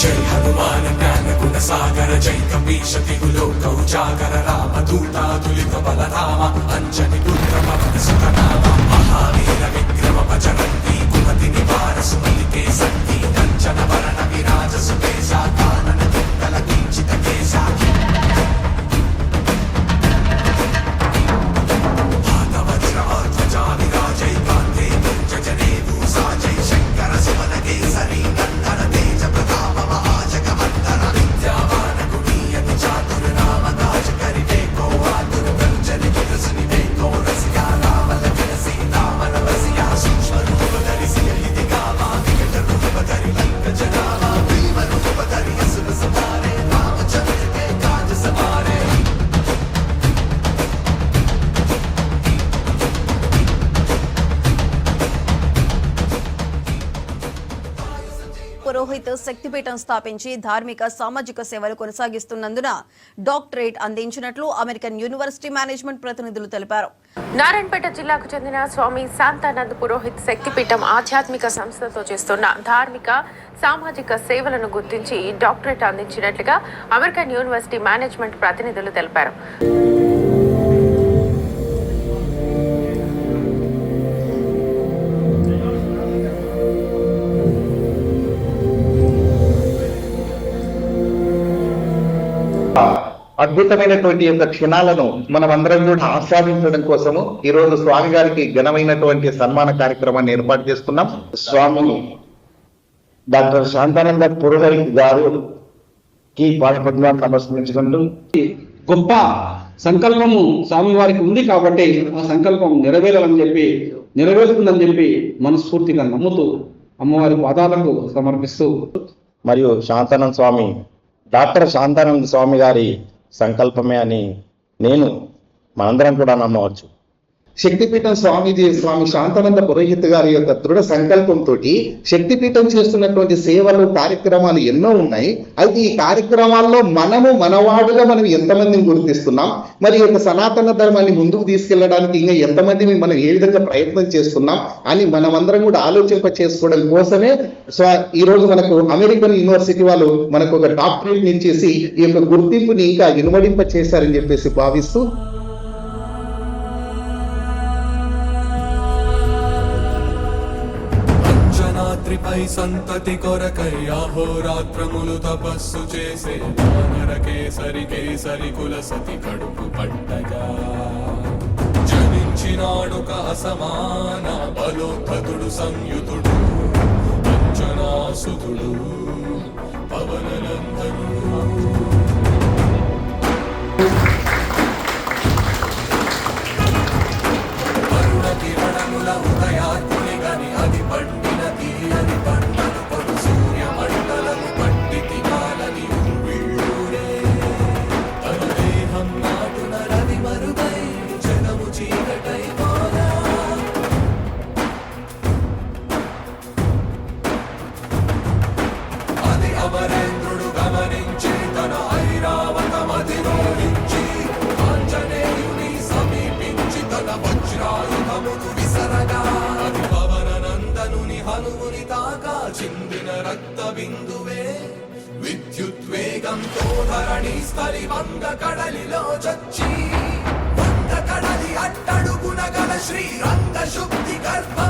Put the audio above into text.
జై హనుమాన జ్ఞాన గుణ సాగర జై కపీశ తిగులో కౌజాగర రామ దూత తులిత బలరామ అంజని పుత్ర పవన సుతనామ. పురోహిత్ శక్తిపీఠం స్థాపించి ధార్మిక సామాజిక సేవలు కొనసాగిస్తున్నందున డాక్టరేట్ అందించినట్లు అమెరికన్ యూనివర్సిటీ మేనేజ్మెంట్ ప్రతినిధులు తెలిపారు. నారాయణపేట జిల్లాకు చెందిన స్వామి శాంతానంద్ పురోహిత్ శక్తిపీఠం ఆధ్యాత్మిక సంస్థతో చేస్తున్న ధార్మిక సామాజిక సేవలను గుర్తించి డాక్టరేట్ అందించినట్లుగా అమెరికన్ యూనివర్సిటీ మేనేజ్మెంట్ ప్రతినిధులు తెలిపారు. అద్భుతమైనటువంటి యొక్క క్షణాలను మనం అందరం కూడా ఆస్వాదించడం కోసము ఈ రోజు స్వామి గారికి ఘనమైనటువంటి సన్మాన కార్యక్రమాన్ని ఏర్పాటు చేసుకున్నాం స్వామి డాక్టర్ శాంతానంద పురోహిత్ గారు కి పాదపద్మాన్ని నమస్కరించుకుంటూ గొప్ప సంకల్పము స్వామివారికి ఉంది కాబట్టి ఆ సంకల్పం నెరవేరాలని చెప్పి నెరవేరుతుందని చెప్పి మనస్ఫూర్తిగా నమ్ముతూ అమ్మవారి పాదాలకు సమర్పిస్తూ. మరియు శాంతానంద స్వామి డాక్టర్ శాంతానంద స్వామి గారి సంకల్పమే అని నేను మనందరం కూడా నమ్మవచ్చు. శక్తిపీఠం స్వామిజీ స్వామి శాంతానంద పురోహిత్ గారి యొక్క దృఢ సంకల్పంతో శక్తిపీఠం చేస్తున్నటువంటి సేవలు కార్యక్రమాలు ఎన్నో ఉన్నాయి. అయితే ఈ కార్యక్రమాల్లో మనము మనవాడుగా మనం ఎంతమందిని గుర్తిస్తున్నాం? మరి యొక్క సనాతన ధర్మాన్ని ముందుకు తీసుకెళ్ళడానికి ఇంకా ఎంతమందిని మనం ఏ విధంగా ప్రయత్నం చేస్తున్నాం అని మనమందరం కూడా ఆలోచింప చేసుకోవడం కోసమే సో ఈ రోజు మనకు అమెరికన్ యూనివర్సిటీ వాళ్ళు మనకు ఒక డాక్టరేట్ ఇచ్చేసి ఈ యొక్క గుర్తింపుని ఇంకా ఇనుమడింప చేశారని చెప్పేసి భావిస్తూ తండ్రిపై సంతతి కొరకై అహోరాత్రములు తపస్సు చేసే వానర కేసరి కేసరి కుల సతి కడుపు పట్టగా. జనించినాడు అసమాన బలోద్ధతుడు సంయుతుడు. బిందువే విద్యుద్వేగంతో ధరణి స్థలి వంద కడలిలో చచ్చి వంద కడలి అట్టడుగునగల శ్రీ శ్రీరంగ శుద్ధి గర్భ